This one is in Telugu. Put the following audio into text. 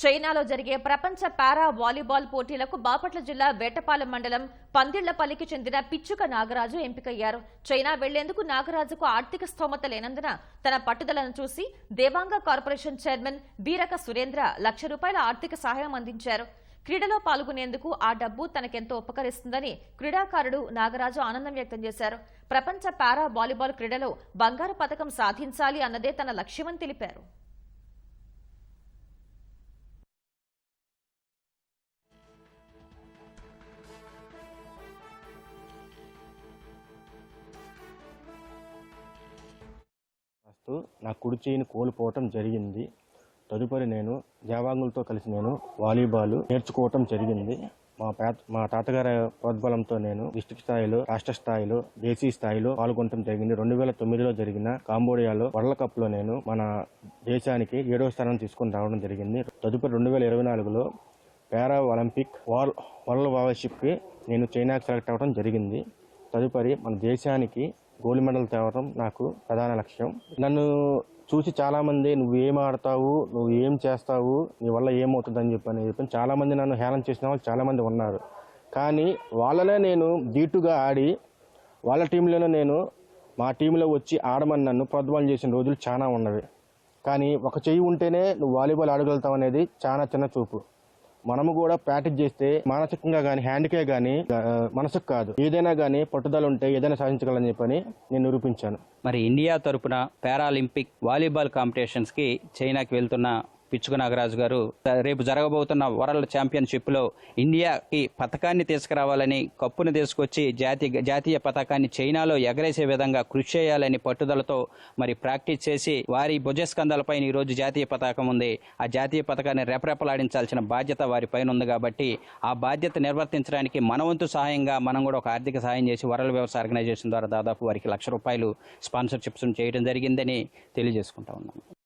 చైనాలో జరిగే ప్రపంచ పారా వాలీబాల్ పోటీలకు బాపట్ల జిల్లా వేటపాలెం మండలం పందిళ్ళపల్లికి చెందిన పిచ్చుక నాగరాజు ఎంపికయ్యారు. చైనా వెళ్ళేందుకు నాగరాజుకు ఆర్థిక స్తోమత లేనందున తన పట్టుదలను చూసి దేవాంగ కార్పొరేషన్ చైర్మన్ బీరక సురేంద్ర లక్ష రూపాయల ఆర్థిక సహాయం అందించారు. క్రీడలో పాల్గొనేందుకు ఆ డబ్బు తనకెంతో ఉపకరిస్తుందని క్రీడాకారుడు నాగరాజు ఆనందం వ్యక్తం చేశారు. ప్రపంచ పారా వాలీబాల్ క్రీడలో బంగారు పథకం సాధించాలి అన్నదే తన లక్ష్యమని తెలిపారు. వస్తూ నా కుడి చేయిని కోల్పోవటం జరిగింది. తదుపరి నేను దేవాంగులతో కలిసి నేను వాలీబాల్ నేర్చుకోవటం జరిగింది. మా పేత మా తాతగారి ప్రోద్బలంతో నేను డిస్టిక్ స్థాయిలో రాష్ట్ర స్థాయిలో దేశీయ స్థాయిలో పాల్గొనడం జరిగింది. రెండు వేల తొమ్మిదిలో జరిగిన కాంబోడియాలో వరల్డ్ కప్లో నేను మన దేశానికి ఏడవ స్థానం తీసుకొని రావడం జరిగింది. తదుపరి రెండు వేల ఇరవై నాలుగులో పారా ఒలింపిక్ వార్ వరల్డ్ వార్షిప్కి నేను చైనాకి సెలెక్ట్ అవ్వడం జరిగింది. తదుపరి మన దేశానికి గోల్డ్ మెడల్ తేవడం నాకు ప్రధాన లక్ష్యం. నన్ను చూసి చాలామంది నువ్వు ఏం ఆడతావు? నువ్వు ఏం చేస్తావు? నీ వల్ల ఏమవుతుంది అని చెప్పని చెప్పి చాలామంది నన్ను హేళన చేసిన వాళ్ళు చాలామంది ఉన్నారు. కానీ వాళ్ళనే నేను ధీటుగా ఆడి వాళ్ళ టీంలోనే నేను మా టీంలో వచ్చి ఆడమని నన్ను ప్రోద్బలం చేసిన రోజులు చాలా ఉన్నవి. కానీ ఒక చెయ్యి ఉంటేనే నువ్వు వాలీబాల్ ఆడగలుగుతావు అనేది చాలా చిన్న చూపు. మనము కూడా ప్రాక్టీస్ చేస్తే మానసికంగా కానీ హ్యాండ్కే కానీ మనసుకు కాదు. ఏదైనా కానీ పట్టుదల ఉంటే ఏదైనా సాధించగలని చెప్పని నేను నిరూపించాను. మరి ఇండియా తరపున పారాలింపిక్ వాలీబాల్ కాంపిటీషన్స్కి చైనాకి వెళ్తున్న పిచ్చుక నాగరాజు గారు రేపు జరగబోతున్న వరల్డ్ ఛాంపియన్షిప్లో ఇండియాకి పథకాన్ని తీసుకురావాలని కప్పును తీసుకొచ్చి జాతీయ జాతీయ పతాకాన్ని చైనాలో ఎగరేసే విధంగా కృషి చేయాలని పట్టుదలతో మరి ప్రాక్టీస్ చేసి వారి భుజస్కంధాలపై ఈరోజు జాతీయ పతాకం ఉంది. ఆ జాతీయ పతాకాన్ని రెపరెపలాడించాల్సిన బాధ్యత వారి పైన ఉంది కాబట్టి ఆ బాధ్యత నిర్వర్తించడానికి మనవంతు సహాయంగా మనం కూడా ఒక ఆర్థిక సహాయం చేసి వరల్డ్ వ్యవసాయ ఆర్గనైజేషన్ ద్వారా దాదాపు వారికి లక్ష రూపాయలు స్పాన్సర్షిప్స్ చేయడం జరిగిందని తెలియజేసుకుంటా ఉన్నాం